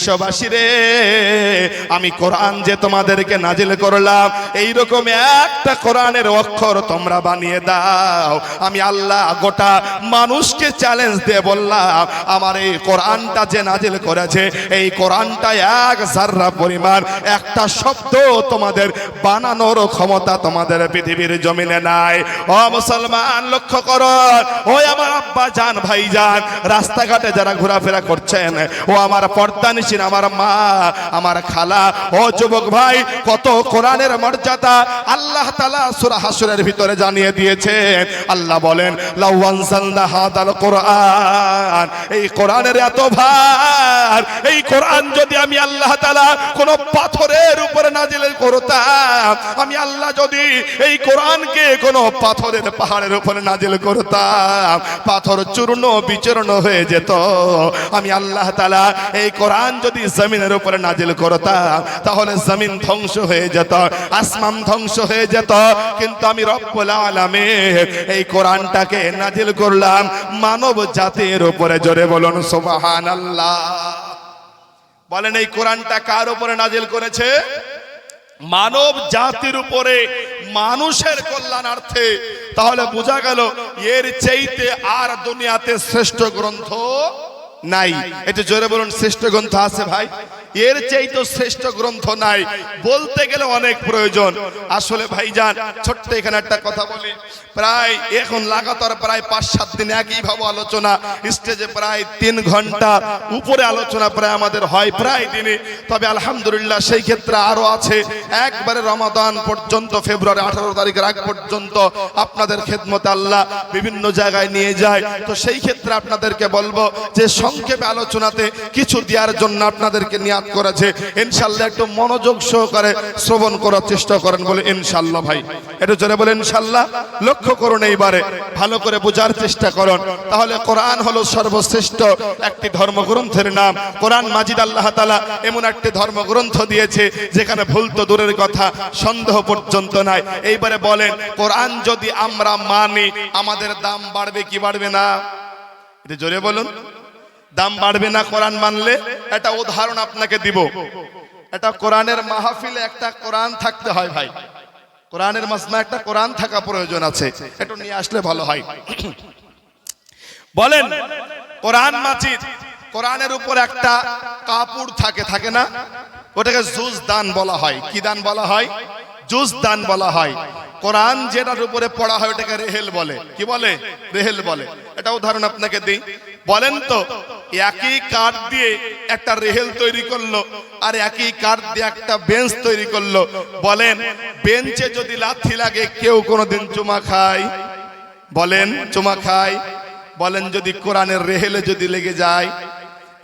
বিশ্ববাসী রে, আমি কোরআন যে তোমাদেরকে নাজিল করলাম এই রকম একটা কোরআনের অক্ষর তোমরা বানিয়ে দাও। আমি আল্লাহ গোটা মানুষকে চ্যালেঞ্জ দিয়ে বললাম, আমার এই কোরআনটা যে নাজিল করেছে, এই কোরআনটা এক জাররা পরিমাণ, একটা শব্দ তোমাদের বানানোর ক্ষমতা তোমাদের পৃথিবীর জমিনে নাই। ও মুসলমান, লক্ষ্য করো ওই আমার আব্বা যান ভাই যান রাস্তাঘাটে যারা ঘোরাফেরা করছেন, ও আমার পর্দা নিশিন আমার মা, আমার খালা, ও যুবক ভাই, কত কোরআনের মর্যাদা। আল্লাহ তালা সুরা হাসুরের ভিতরে জানিয়ে দিয়েছেন, আল্লাহ বলেন কোরআন। এই কোরআনের এত ভার, এই কোরআন যদি আমি আল্লাহ তালা কোন পাথরের উপরে নাজিল করতাম, আমি আল্লাহ যদি এই কোরআনকে কোন পাথরের পাহাড়ের উপরে নাজিল করতাম, পাথর চূর্ণ বিচূর্ণ হয়ে যেত, আমি আল্লাহ তালা এই কোরআন যদি জমিনের উপরে নাজিল করতাম, তাহলে জমিন ধ্বংস হয়ে যেত, আসমান ধ্বংস হয়ে যেত। কিন্তু আমি রব্বুল আলামিন এই কোরআনটাকে নাজিল করলাম মানব জাতির উপরে। জোরে বলুন, সুবহানাল্লাহ। বলেন, এই কোরআনটা কার উপরে নাজিল করেছে? মানব জাতির উপরে, মানুষের কল্যাণার্থে। তাহলে বোঝা গেল, এর চাইতে আর দুনিয়াতে শ্রেষ্ঠ গ্রন্থ নাই। এটা জোরে বলুন শ্রেষ্ঠ গ্রন্থ আছে ভাই? এর চাইতে শ্রেষ্ঠ গ্রন্থ নাই। বলতে গেলে অনেক প্রয়োজন। আসলে ভাইজান, ছোট্ট এখানে একটা কথা বলি। প্রায় এখন লাগাতার প্রায় পাঁচ সাত দিন একই ভাবে আলোচনা। স্টেজে প্রায় তিন ঘণ্টা উপরে আলোচনা প্রায় আমাদের হয় প্রায় দিনে। তবে আলহামদুলিল্লাহ সেই ক্ষেত্রে আরও আছে। একবারে রমাদান পর্যন্ত, ফেব্রুয়ারি আঠারো তারিখের আগ পর্যন্ত আপনাদের খেদমতে আল্লাহ বিভিন্ন জায়গায় নিয়ে যায়। তো সেই ক্ষেত্রে আপনাদেরকে বলব যে সংক্ষেপে আলোচনাতে কিছু দেওয়ার জন্য আপনাদেরকে নিয়াত করেছে। ইনশাল্লাহ একটু মনোযোগ সহকারে শ্রবণ করার চেষ্টা করেন বলে ইনশাল্লাহ ভাই। একটু জোরে বলে ইনশাল্লাহ। লক্ষ্য করুন এইবারে, ভালো করে বোঝার চেষ্টা করুন। তাহলে কোরআন হলো সর্বশ্রেষ্ঠ একটি ধর্মগ্রন্থের নাম। কোরআন মাজিদ আল্লাহ তালা এমন একটি ধর্মগ্রন্থ দিয়েছে, যেখানে ভুল তো দূরের কথা, সন্দেহ পর্যন্ত নাই। এইবারে বলেন, কোরআন যদি আমরা মানি, আমাদের দাম বাড়বে কি বাড়বে না? এটা জোরে বলুন। দাম বাড়বে না কোরআন মানলে? একটা উদাহরণ আপনাকে দিব। এটা কোরআনের মাহফিলে একটা কোরআন থাকতে হয় ভাই। কোরআনের মাসমা একটা কোরআন থাকা প্রয়োজন আছে। একটু নিয়ে আসলে ভালো হয়। বলেন, কোরআন মাজিদ, কোরআনের উপর একটা কাপড় থাকে থাকে না? ওটাকে জুজ দান বলা হয়। কি দান বলা হয়? জুজ দান বলা হয়। কোরআন যেটার উপরে পড়া হয় ওটাকে রেহেল বলে। কি বলে? রেহেল বলে। এটা উদাহরণ আপনাকে দিই। বলেন তো, একই কাঠ দিয়ে একটা রেহেল তৈরি করল আর একই কাঠ দিয়ে একটা বেঞ্চ তৈরি করল। বলেন, বেঞ্চে যদি লাথি লাগে, কেউ কোনোদিন চুমা খায়? বলেন, চুমা খায়। বলেন, যদি কোরআনের রেহেলে যদি লেগে যায়,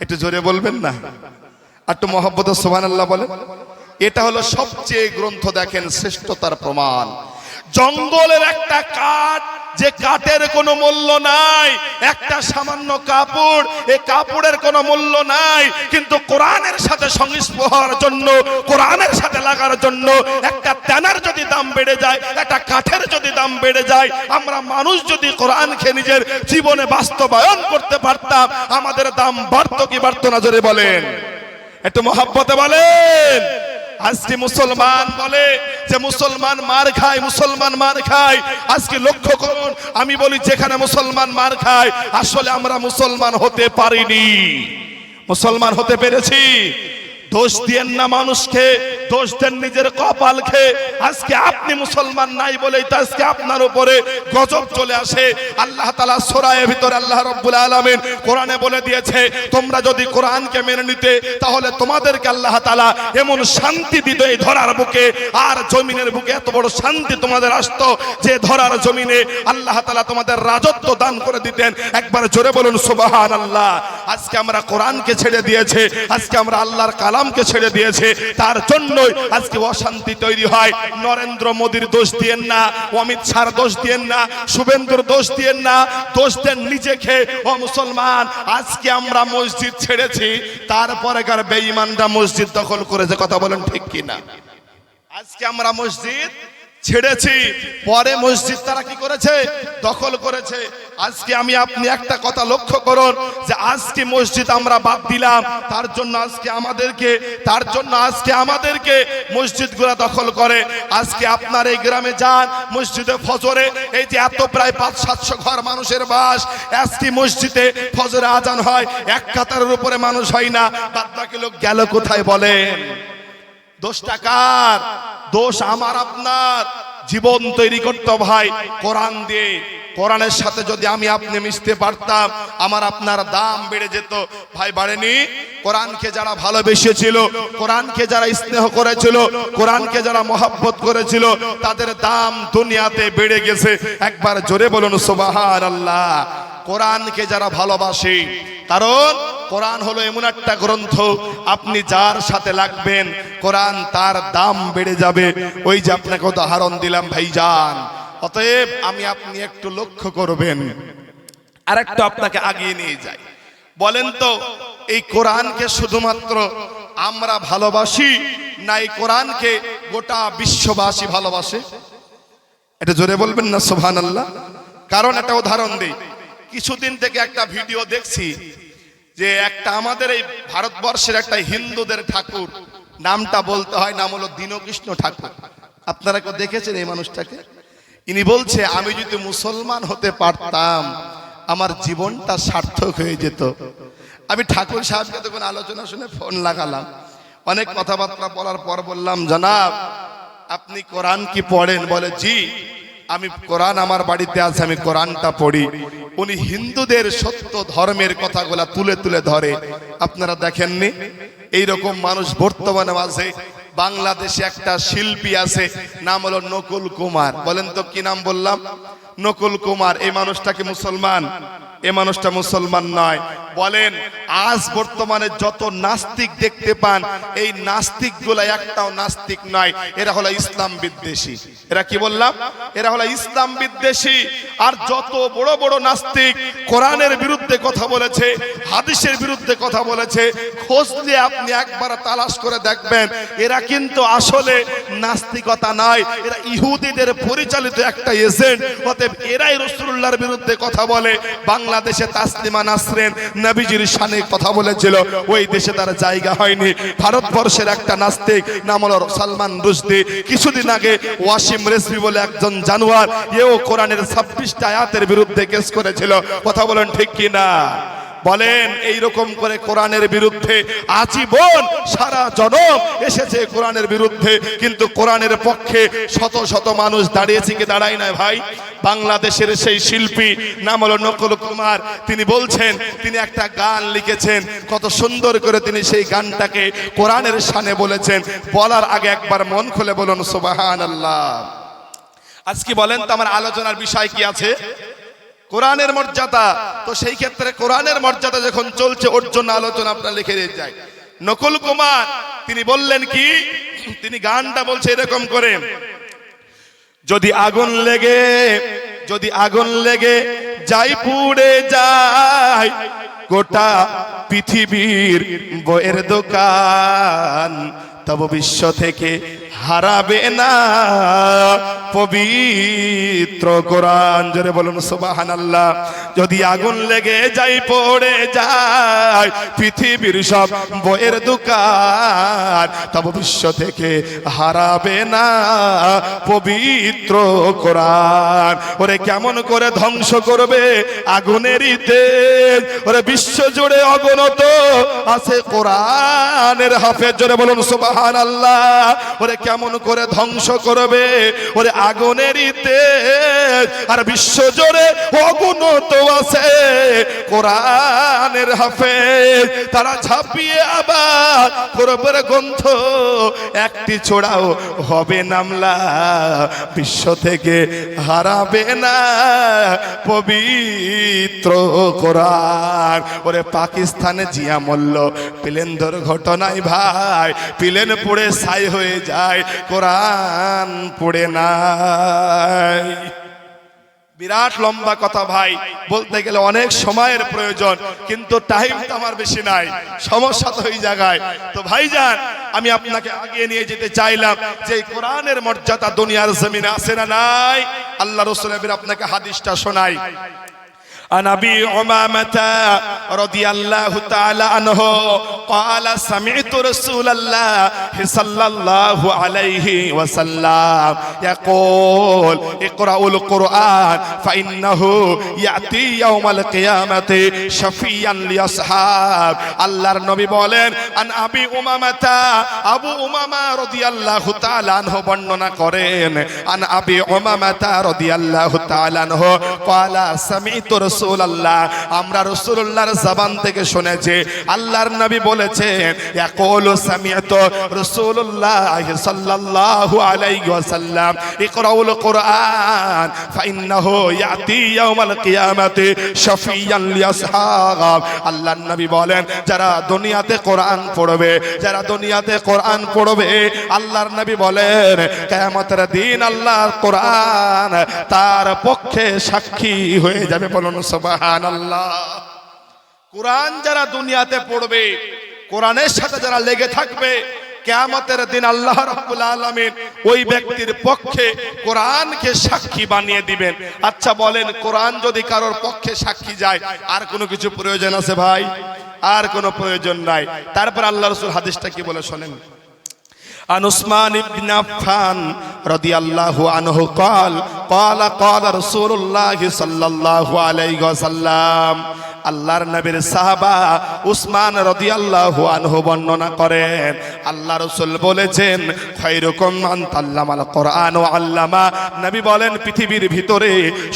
একটু জোরে বলবেন না? আর একটু মহব্বত সোহান আল্লাহ বলেন। এটা হলো সবচেয়ে গ্রন্থ দেখেন, শ্রেষ্ঠতার প্রমাণ। জঙ্গলের একটা কাঠ, যে কাঠের কোনো মূল্য নাই। একটা সামান্য কাপড় এই কাপড়ের কোনো মূল্য নাই। কিন্তু কোরআনের সাথে সংস্প হওয়ার জন্য, কোরআনের সাথে লাগার জন্য একটা তেনার যদি দাম বেড়ে যায়, একটা কাঠের যদি দাম বেড়ে যায়, আমরা মানুষ যদি কোরআনকে নিজের জীবনে বাস্তবায়ন করতে পারতাম, আমাদের দাম বাড়তো কি বাড়তো না, জোরে বলেন। একটু মহাব্বতে বলেন। আজকে মুসলমান বলে যে মুসলমান মার খায়, মুসলমান মার খায়। আজকে লক্ষ্য করুন, আমি বলি যেখানে মুসলমান মার খায়, আসলে আমরা মুসলমান হতে পারিনি। মুসলমান হতে পেরেছি? দোষ দিয়েন না মানুষকে। দোষ দেন নিজের কপাল খেয়ে। আজকে আপনি মুসলমান নাই বলেই তো আজকে আপনার উপরে গজব চলে আসে। আল্লাহ তালা সোরায়ের ভিতরে আল্লাহ রব্বুল আলমিন কোরআনে বলে দিয়েছে, তোমরা যদি কোরআনকে মেনে নিতে, তাহলে তোমাদেরকে আল্লাহ তালা এমন শান্তি দিত এই ধরার বুকে। আর জমিনের বুকে এত বড় শান্তি তোমাদের আসতো যে ধরার জমিনে আল্লাহ তালা তোমাদের রাজত্ব দান করে দিতেন। একবার জোরে বলুন সুবাহান আল্লাহ আজকে আমরা কোরআনকে ছেড়ে দিয়েছে, আজকে আমরা আল্লাহর কালামকে ছেড়ে দিয়েছে। তার জন্যই আজকে অশান্তি তৈরি হয়। নরেন্দ্র মোদীর দোষ দিয়েন না, অমিত শাহর দোষ দিয়েন না, শুভেন্দুর দোষ দিয়েন না, দোষ দেন নিজেকে ও মুসলমান, আজকে আমরা মসজিদ ছেড়েছি, তারপরে কার বেঈমানরা মসজিদ দখল করেছে, কথা বলেন ঠিক কিনা? আজকে আমরা মসজিদ ছেড়েছি। পরে মসজিদ তারা কি করেছে? দখল করেছে। আজকে আমি আপনি একটা কথা লক্ষ্য করুন যে আজকে মসজিদ আমরা বাদ দিলাম। তার জন্য আজকে আমাদেরকে, তার জন্য আজকে আমাদেরকে মসজিদগুলো দখল করে। আজকে আপনার এই গ্রামে যান, মসজিদে ফজরে, এই যে এত প্রায় পাঁচ সাতশো ঘর মানুষের বাস, আজকে মসজিদে ফজরে আজান হয়। এক কাতারের উপরে মানুষ হয় না। বাদ বাকি লোক গেল কোথায় বলেন? দোষটা কার দোষ আমার আপনার। জীবন তৈরি করতে ভাই, কোরআন দিয়ে। কোরআনের সাথে যদি আমি আপনি মিশতে পারতাম, আমার আপনার দাম বেড়ে যেত। ভাই, বাড়েনি? কোরআনকে যারা ভালোবেসেছিল, কোরআনকে যারা স্নেহ করেছিল, কোরআনকে যারা মহাব্বত করেছিল, তাদের দাম দুনিয়াতে বেড়ে গেছে। একবার জোরে বলুন সুবাহান আল্লাহ কোরআনকে যারা ভালোবাসে, কারণ কোরআন হলো এমন একটা গ্রন্থ, আপনি যার সাথে লাগবেন, কোরআন তার দাম বেড়ে যাবে। ওই যে আপনাকে উদাহরণ দিলাম, ভাইজান। অতএব আমি আপনি একটু লক্ষ্য করবেন। আর একটু আপনাকে আগিয়ে নিয়ে যাই। বলেন তো, এই কোরআনকে শুধুমাত্র আমরা ভালোবাসি না এই কোরআনকে গোটা বিশ্ববাসী ভালোবাসে? এটা জোরে বলবেন না সোহান আল্লাহ কারণ একটা উদাহরণ দিই। কিছুদিন থেকে একটা ভিডিও দেখছি যে একটা আমাদের এই ভারতবর্ষের একটা হিন্দুদের ঠাকুর, নামটা বলতে হয়, নাম হলো দীনকৃষ্ণ ঠাকুর। আপনারা কেউ দেখেছেন এই মানুষটাকে? ইনি বলছে, আমি যদি মুসলমান হতে পারতাম, আমার জীবনটা সার্থক হয়ে যেত। আমি ঠাকুর সাহেবকে তখন আলোচনা শুনে ফোন লাগালাম। অনেক কথাবার্তা বলার পর বললাম, জানাব, আপনি কোরআন কি পড়েন? বলে, জি। আমি কোরআন আমার বাড়িতে আছে, আমি কোরআনটা পড়ি। উনি হিন্দুদের সত্য ধর্মের কথাগুলা তুলে তুলে ধরে। আপনারা দেখেননি? এইরকম মানুষ বর্তমানে আছে, বাংলাদেশে একটা শিল্পী আছে, নাম হলো নকুল কুমার। বলেন তো কি নাম বললাম? নকুল কুমার, এই মানুষটাকে মুসলমান? এ মানুষটা মুসলমান নয়। বলেন, আজ বর্তমানে যত নাস্তিক দেখতে পান, এই নাস্তিকগুলা একটাও নাস্তিক নয়, এরা হলো ইসলাম বিদ্বেষী। এরা কি বললাম? এরা হলো ইসলাম বিদ্বেষী। আর যত বড় বড় নাস্তিক কোরআনের বিরুদ্ধে কথা বলেছে, হাদিসের বিরুদ্ধে কথা বলেছে, খোঁজ দিয়ে আপনি একবার তালাশ করে দেখবেন, এরা কিন্তু আসলে নাস্তিকতা নয়। এরা ইহুদিদের পরিচালিত একটা এজেন্ট, অতএব এরাই রসুল্লাহর বিরুদ্ধে কথা বলে বাংলাদেশে তাসলিমা নাসরেন নবীজির শানে কথা বলেছিল। ওই দেশে তার জায়গা হয়নি। ভারতবর্ষের একটা নাস্তিক নাম হলো সালমান রুশদি। কিছুদিন আগে ওয়াসিম রেসবি বলে একজন জানোয়ার, এও কোরআনের ছাব্বিশটা আয়াতের বিরুদ্ধে কেস করেছিল। কথা বলেন ঠিক কি না বলেন এই রকম করে কোরআনের বিরুদ্ধে আজীবন সারা জনম এসেছে কোরআনের বিরুদ্ধে, কিন্তু কোরআনের পক্ষে শত শত মানুষ দাঁড়িয়েছে কি দাঁড়ায় না ভাই? বাংলাদেশের সেই শিল্পী, নাম হলো নকুল কুমার, তিনি বলছেন, তিনি একটা গান লিখেছেন, কত সুন্দর করে তিনি সেই গানটাকে কোরআনের সানে বলেছেন। বলার আগে একবার মন খুলে বলুন সুবাহান আল্লাহ আজকে বলেন তো আমার আলোচনার বিষয় কি আছে? কোরআনের মর্যাদা। তো সেই ক্ষেত্রে কোরআনের মর্যাদা যখন চলছে, ওর জন্য আলোচনা আপনার লিখে দিয়ে যায়। নকুল কুমার, তিনি বললেন কি? তিনি গানটা বলছে এরকম করে, যদি আগুন লেগে, যদি আগুন লেগে যাই পুড়ে যায়, গোটা পৃথিবীর বইয়ের দোকান, তব বিশ্ব থেকে হারাবে না। পবিত্র কোরআন, জোরে বলুন সুবাহান আল্লাহ যদি আগুন লেগে যাই পড়ে যায়, পৃথিবীর সব বইয়ের দোকান তব বিশ্ব থেকে হারাবে না। পবিত্র কোরআন, ওরে কেমন করে ধ্বংস করবে আগুনেরই তেজ। ওরে বিশ্ব জুড়ে অগণত আছে কোরআনের হাফেজ, জোরে বলুন সুবাহান আল্লাহ ওরে কেমন করে ধ্বংস করবে? ওরে আগুনের তেজ আর বিশ্ব জুড়ে অগণত আছে। কোরআনের হাফেজ, তারা ঝাঁপিয়ে আবার করবে গ্রন্থ, একটি ছোড়াও হবে নামলা, বিশ্ব থেকে হারাবে না পবিত্র কোরআন। ওরে পাকিস্তানে জিয়া মল্ল প্লেন ঘটনায় ভাই, প্লেন পড়ে ছাই হয়ে যায় কোরআন পড়ে নাই। বিরাট লম্বা কথা ভাই, বলতে গেলে অনেক সময়ের প্রয়োজন, কিন্তু টাইম তো আমার বেশি নাই, সমস্যা তো ওই জায়গায়। তো ভাইজান, আমি আপনাকে আগিয়ে নিয়ে যেতে চাইলাম, যে কোরআনের মর্যাদা দুনিয়ার জমিনে আছে না নাই, আল্লাহ রসুলের আপনাকে হাদিসটা শোনাই। عن ابي امامه رضي الله تعالى عنه قال سمعت رسول الله صلى الله عليه وسلم يقول اقرأوا القرآن فإنه يأتي يوم القيامة شفيا لأصحاب আল্লাহর নবী বলেন আন আবি উমামাতা আবু উমামা রাদিয়াল্লাহু তাআলা আনহু বর্ণনা করেন আন আবি উমামাতা রাদিয়াল্লাহু তাআলা আনহু ক্বালা সামি'তু রাসূলুল্লাহ, আমরা রাসূলুল্লাহর জবান থেকে শুনেছি, আল্লাহর নবী বলেছেন সাল্লাল্লাহু আলাইহি ওয়াসাল্লাম, ইকরাউল কুরআন ইয়াতি ইয়াউমাল কিয়ামাতি শাফিয়ান আল্লাহর নবী বলেন, যারা দুনিয়াতে কোরআন পড়বে, যারা দুনিয়াতে কোরআন পড়বে, আল্লাহর নবী বলেন, কিয়ামতের দিন আল্লাহর কোরআন তার পক্ষে সাক্ষী হয়ে যাবে বলুন কোরআন যারা দুনিয়াতে পড়বে, কোরআনের সাথে যারা লেগে থাকবে, কেয়ামতের দিন আল্লাহ রব্বুল আলমিন ওই ব্যক্তির পক্ষে কোরআনকে সাক্ষী বানিয়ে দিবেন। আচ্ছা বলেন, কোরআন যদি কারোর পক্ষে সাক্ষী যায়, আর কোনো কিছু প্রয়োজন আছে ভাই? আর কোনো প্রয়োজন নাই। তারপর আল্লাহ রসুল হাদিসটা কি বলে শোনেন? আনুসমান ইবনাফান رضي الله عنه قال قال قال رسول الله صلى الله عليه وسلم আল্লাহর নবীর সাহাবা উসমান রাদিয়াল্লাহু আনহু বর্ণনা করেন আল্লাহ রাসূল বলেছেন খায়রুকুম মান তাল্লামাল কোরআন ও আল্লামা নবী বলেন পৃথিবীর ভিতরে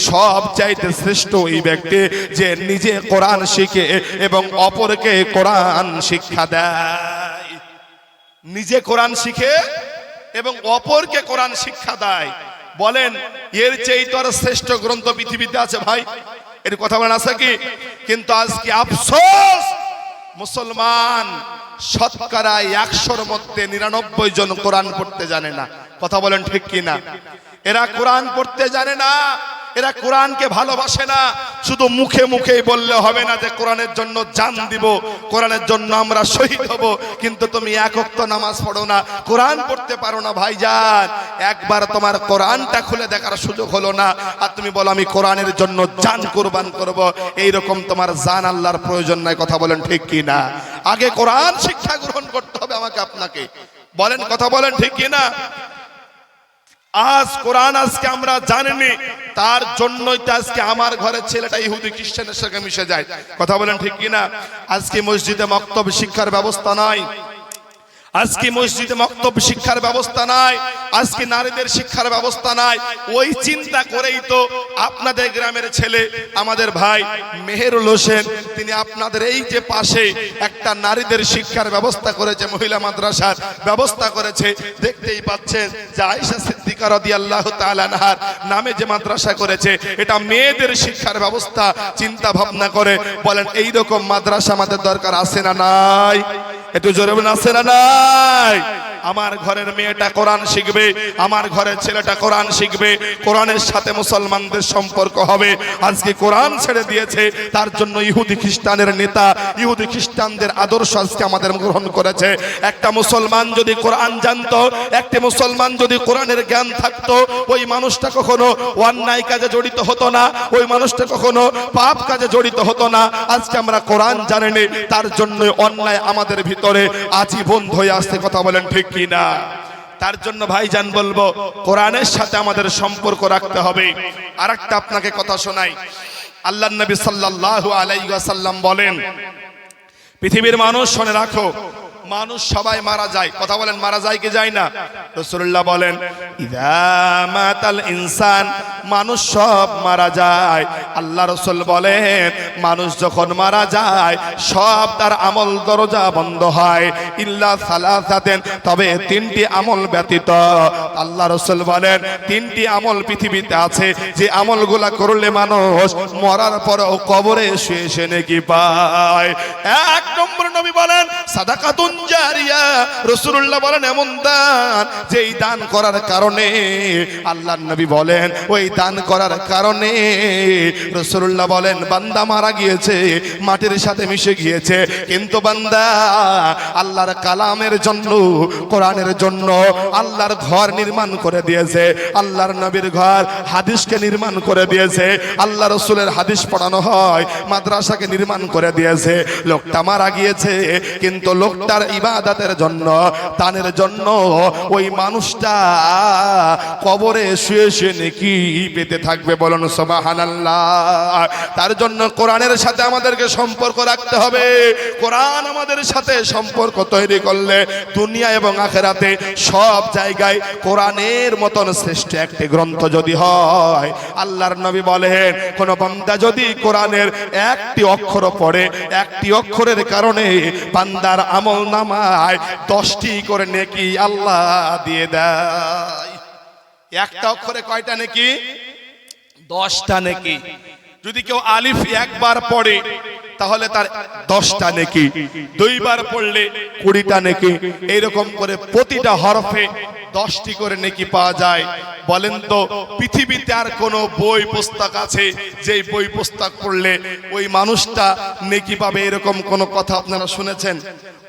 সব চাইতে শ্রেষ্ঠ ওই ব্যক্তি যে নিজে কোরআন শিখে এবং অপরকে কোরআন শিক্ষা দেয় নিজে কোরআন শিখে এবং অপরকে কোরআন শিক্ষা দেয়। বলেন, এর চেয়ে তো আর শ্রেষ্ঠ গ্রন্থ পৃথিবীতে আছে ভাই। এর কথা বলেন, আছে কি? কিন্তু আজকে আফসোস, মুসলমান শতকরা একশোর মধ্যে নিরানব্বই জন কোরআন পড়তে জানে না। কথা বলেন ঠিক কি না এরা কোরআন পড়তে জানে না এরা কোরআনকে ভালোবাসে না। শুধু মুখে মুখেই বললে হবে না যে কোরআনের জন্য জান দিব, কোরআনের জন্য আমরা শহীদ হব। কিন্তু তুমি একক্ত নামাজ পড়ো না, কোরআন পড়তে পারো না ভাইজান। একবার তোমার কোরআনটা খুলে দেখার সুযোগ হলো না। আর তুমি বলো, আমি কোরআনের জন্য জান কোরবান করব। এই রকম তোমার জান আল্লাহর প্রয়োজন নাই, কথা বলেন ঠিক কি না? আগে কোরআন শিক্ষা গ্রহণ করতে হবে আমাকে আপনাকে। বলেন, কথা বলেন ঠিক কি না? আজ কোরআন আজকে আমরা জানিনি, তার জন্যই তো আজকে আমার ঘরের ছেলেটা ইহুদি খ্রিস্টানের সঙ্গে মিশে যায়। কথা বলেন ঠিক কিনা? আজকে মসজিদে মক্তব শিক্ষার ব্যবস্থা নাই। আজকে মসজিদে মক্তব শিক্ষার ব্যবস্থা নাই। আজকে নারীদের শিক্ষার ব্যবস্থা নাই। ওই চিন্তা করেই তো আপনাদের গ্রামের ছেলে, আমাদের ভাই মেহেরুল হোসেন, তিনি আপনাদের এই যে পাশে একটা নারীদের শিক্ষার ব্যবস্থা করেছে, মহিলা মাদ্রাসার ব্যবস্থা করেছে, দেখতেই পাচ্ছেন যে আয়েশা সিদ্দিকা রদি আল্লাহ তালানহার নামে যে মাদ্রাসা করেছে, এটা মেয়েদের শিক্ষার ব্যবস্থা, চিন্তা ভাবনা করে বলেন এই রকম মাদ্রাসা আমাদের দরকার আছে না নাই? একটু জোরে আছে না নাই? আমার ঘরের মেয়েটা কোরআন শিখবে, আমার ঘরের ছেলেটা কোরআন শিখবে, কোরআনের সাথে মুসলমানদের সম্পর্ক হবে। আজকে কোরআন ছেড়ে দিয়েছে, তার জন্য ইহুদি খ্রিস্টানের নেতা, ইহুদি খ্রিস্টানদের আদর্শ আজকে আমাদের গ্রহণ করেছে। একটা মুসলমান যদি কোরআন জানতো, একটি মুসলমান যদি কোরআনের জ্ঞান থাকতো, ওই মানুষটা কখনো অন্যায় কাজে জড়িত হতো না, ওই মানুষটা কখনো পাপ কাজে জড়িত হতো না। আজকে আমরা কোরআন জানেনি, তার জন্য অন্যায় আমাদের ভিতরে আজীবন হয়ে আসতে কথা বলেন ঠিক কি না তার জন্য ভাই যান বলব, কোরআনের সাথে আমাদের সম্পর্ক রাখতে হবে। আর একটা আপনাকে কথা শোনাই। আল্লাহ নবী সাল্লাহ আলাইসাল্লাম বলেন, পৃথিবীর মানুষ শোনে রাখো মানুষ সবাই মারা যায়। কথা বলেন, মারা যায় কি যায় না? রসুল্লাহ বলেন, ইদা মাতাল ইনসান, মানুষ সব মারা যায়। আল্লাহ রসুল বলেন, মানুষ যখন মারা যায়, সব তার আমল দরজা বন্ধ হয়। ইল্লা সালাসাতেন, তবে তিনটি আমল ব্যতীত। আল্লাহ রসুল বলেন, তিনটি আমল পৃথিবীতে আছে। যে আমলগুলা করলে মানুষ মরার পরেও কবরে শুয়ে শুয়ে নাকি পায়। এক নম্বর নবী বলেন, সাদাকাতুন জারিয়া। রসুল্লাহ বলেন, এমন দান যেই দান করার কারণে। আল্লাহ নবী বলেন, ওই দান করার কারণে। রসুল্লাহ বলেন, বান্দা মারা গিয়েছে, মাটির সাথে মিশে গিয়েছে। কিন্তু বান্দা, আল্লাহর কালামের জন্য, কোরআনের জন্য আল্লাহর ঘর নির্মাণ করে দিয়েছে। আল্লাহর নবীর ঘর হাদিসকে নির্মাণ করে দিয়েছে। আল্লাহ রসুলের হাদিস পড়ানো হয়, মাদ্রাসাকে নির্মাণ করে দিয়েছে। লোকটা মারা গিয়েছে কিন্তু লোকটার ইবাদতের জন্য, দানের জন্য ওই মানুষটা কবরে শুয়ে শুয়ে নাকি পেতে থাকবে বলুন সুবহানাল্লাহ। তার জন্য কোরআনের সাথে আমাদেরকে সম্পর্ক রাখতে হবে। কোরআন আমাদের সাথে সম্পর্ক তৈরি করলে দুনিয়া এবং আখেরাতে সব জায়গায় কোরআনের মতন শ্রেষ্ঠ একটি গ্রন্থ যদি হয়, আল্লাহর নবী বলেন, কোন বান্দা যদি কোরআনের একটি অক্ষর পড়ে, একটি অক্ষরের কারণে বান্দার আমল নামায় দশটি করে নেকি আল্লাহ দিয়ে দেয়। একটা অক্ষরে কয়টা নেকি? দশটা নেকি। যদি কেউ আলিফ একবার পড়ে তাহলে তার দশটা নেকি, দুইবার পড়লে কুড়িটা নেকি এইরকম করে প্রতিটা হরফে দশটি করে নেকি পাওয়া যায়। বলেন তো, পৃথিবীতে আর কোন বই পুস্তক আছে যে বই পুস্তক পড়লে ওই মানুষটা নেকি পাবে? এরকম কোন কথা আপনারা শুনেছেন?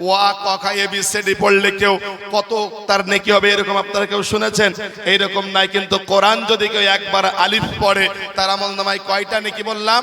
ওয়া কখা এ, বি, সি পড়লে কেউ কত তার নেকি হবে এরকম আপনারা কেউ শুনেছেন? এইরকম নাই, কিন্তু কোরআন যদি কেউ একবার আলিফ পড়ে, তার আমল নামায় কয়টা নেকি বললাম?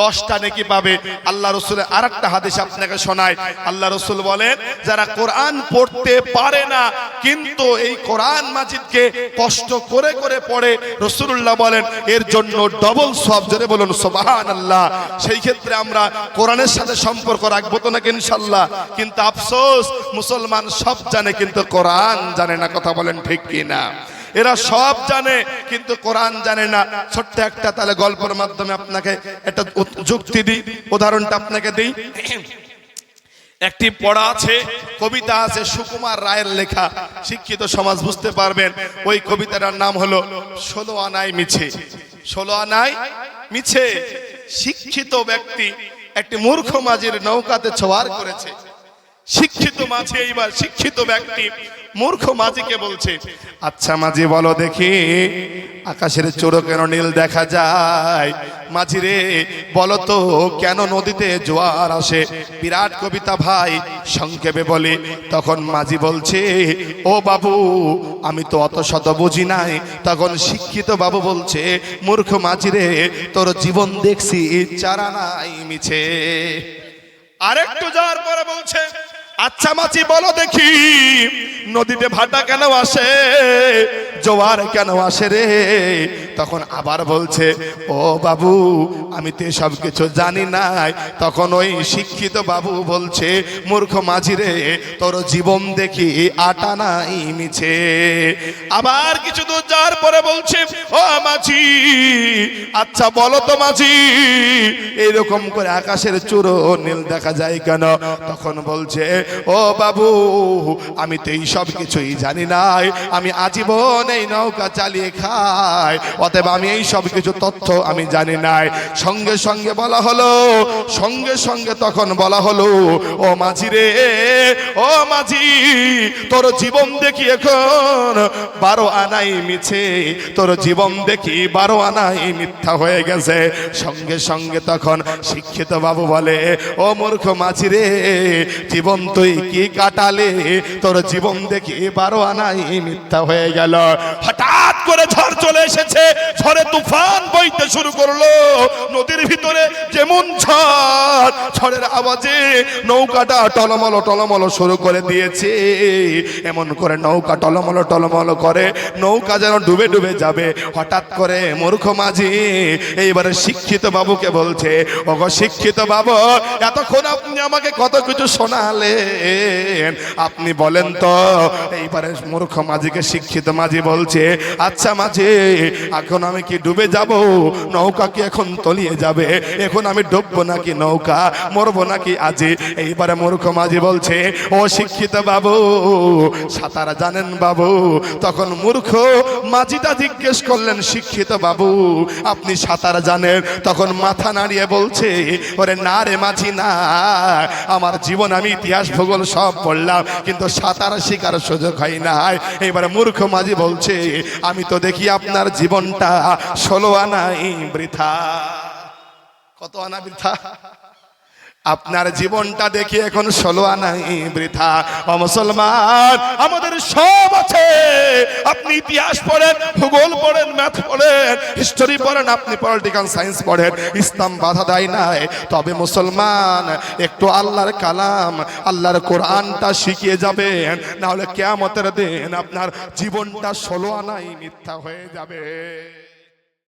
দশটা নেকি পাবে। আল্লাহ রসুলের আর একটা হাদিস আপনাকে শোনায় আল্লাহ রসুল বলেন, যারা কোরআন পড়তে পারে না, কিন্তু এই কোরআন মাজিদকে কষ্ট করে করে পড়ে রসুল্লাহ বলেন, এর জন্য ডবল সব, জোরে বলুন সোবাহান আল্লাহ সেই ক্ষেত্রে আমরা কোরআনের সাথে সম্পর্ক রাখব তো নাকি ইনশাল্লাহ? কিন্তু আফসোস, মুসলমান সব জানে, কিন্তু কোরআন জানে না, কথা বলেন ঠিক কি না এরা সব জানে, কিন্তু কোরআন জানে না। ছোট্ট একটা তাহলে গল্পের মাধ্যমে আপনাকে একটা যুক্তি দিই, উদাহরণটা আপনাকে দিই। একটি পড়া আছে, কবিতা আছে সুকুমার রায়ের লেখা। শিক্ষিত সমাজ বুঝতে পারবেন, ওই কবিতাটার নাম হলো ষোলো আনায় মিছে। ষোলো আনায় মিছে। শিক্ষিত ব্যক্তি একটি মূর্খ মাঝির নৌকাতে ছোয়ার করেছে। শিক্ষিত মাঝি এইবার শিক্ষিত ব্যক্তি মূর্খ মাঝিকে বলছে আচ্ছা মাঝি, বলো দেখি, আকাশের চোরো কেন নীল দেখা যায়? মাঝি রে, বলো তো, কেন নদীতে জোয়ার আসে? বিরাট কবিতা ভাই সংক্ষেপে বলে, তখন মাঝি বলছে, ও বাবু, আমি তো অত শত বুঝি নাই। তখন শিক্ষিত বাবু বলছে, মূর্খ মাঝি রে, তোর জীবন দেখছি, চারা নাই মিছে। আরেকটু যাওয়ার পরে বলছে আচ্ছা মাছি, বলো দেখি, নদীতে ভাটা কেন আসে? জোয়ার কেন আসে রে? তখন আবার বলছে, ও বাবু, আমি তো সব কিছু জানি নাই। তখন ওই শিক্ষিত বাবু বলছে, মূর্খ মাঝি রে, তোর জীবন দেখি আটা নাই মিছে আবার কিছু দূর যাওয়ার পরে বলছে, ও মাঝি আচ্ছা বলো তো মাঝি, এইরকম করে আকাশের চূড়ো নীল দেখা যায় কেন? তখন বলছে ও বাবু, আমি তো এই সব কিছুই জানি নাই। আমি আজীবন এই নৌকা চালিয়ে খাই। অতএব আমি এই সব কিছু তথ্য আমি জানি নাই। সঙ্গে সঙ্গে বলা হলো, সঙ্গে সঙ্গে তখন বলা হলো, ও মাঝি রে, ও মাঝি, তোর জীবন দেখি এখন বারো আনাই মিছে। তোর জীবন দেখি বারো আনাই মিথ্যা হয়ে গেছে। সঙ্গে সঙ্গে তখন শিক্ষিত বাবু বলে, ও মূর্খ মাঝি রে, জীবন তুই কি কাটালে? তোর জীবন দেখি বারো আনাই মিথ্যা হয়ে গেল। হঠাৎ করে ঝড় চলে এসেছে। ঝড়ে তুফান বইতে শুরু করল। নদীর ভিতরে যেমন ঝড়, ঝড়ের আওয়াজে নৌকাটা টলমল টলমল শুরু করে দিয়েছে। এমন করে নৌকা টলমল টলমল করে নৌকা যেন ডুবে ডুবে যাবে। হঠাৎ করে মূর্খ মাঝি এইবারে শিক্ষিত বাবুকে বলছে, ওগো শিক্ষিত বাবু, এতক্ষণ আপনি আমাকে কত কিছু শোনালেন। আপনি বলেন তো। এইবারে মূর্খ মাঝিকে শিক্ষিত মাঝি বলছে আচ্ছা আচ্ছা মাঝে। এখন আমি কি ডুবে যাব? নৌকা কি এখন তলিয়ে যাবে? এখন আমি ডুববো নাকি নৌকা? মরবো নাকি আজি? এইবারে মূর্খ মাঝি বলছে ও শিক্ষিত বাবু, সাঁতার জানেন বাবু। তখন মূর্খ মাঝিটা জিজ্ঞেস করলেন, শিক্ষিত বাবু, আপনি সাঁতার জানেন? তখন মাথা নাড়িয়ে বলছে, ওরে না রে মাঝি, না। আমার জীবন আমি ইতিহাস ভূগোল সব পড়লাম, কিন্তু সাঁতার শিকার সুযোগ হয় নাই। এবারে মূর্খ মাঝি বলছে, আমি তো দেখি আপনার জীবনটা ষোলো আনাই বৃথা। কত আনা বৃথা? আপনার জীবনটা দেখি এখন ষোলো আনাই বৃথা। ও মুসলমান, আমাদের সব আছে। আপনি ইতিহাস পড়েন, ভূগোল পড়েন, ম্যাথ পড়েন, হিস্টোরি পড়েন, আপনি পলিটিক্যাল সায়েন্স পড়েন। ইসলাম বাধা দেয় নাই। তবে মুসলমান, একটু আল্লাহর কালাম, আল্লাহর কোরআনটা শিখিয়ে যাবেন। নাহলে কেয়ামতের দিন আপনার জীবনটা ষোলো আনাই মিথ্যা হয়ে যাবে।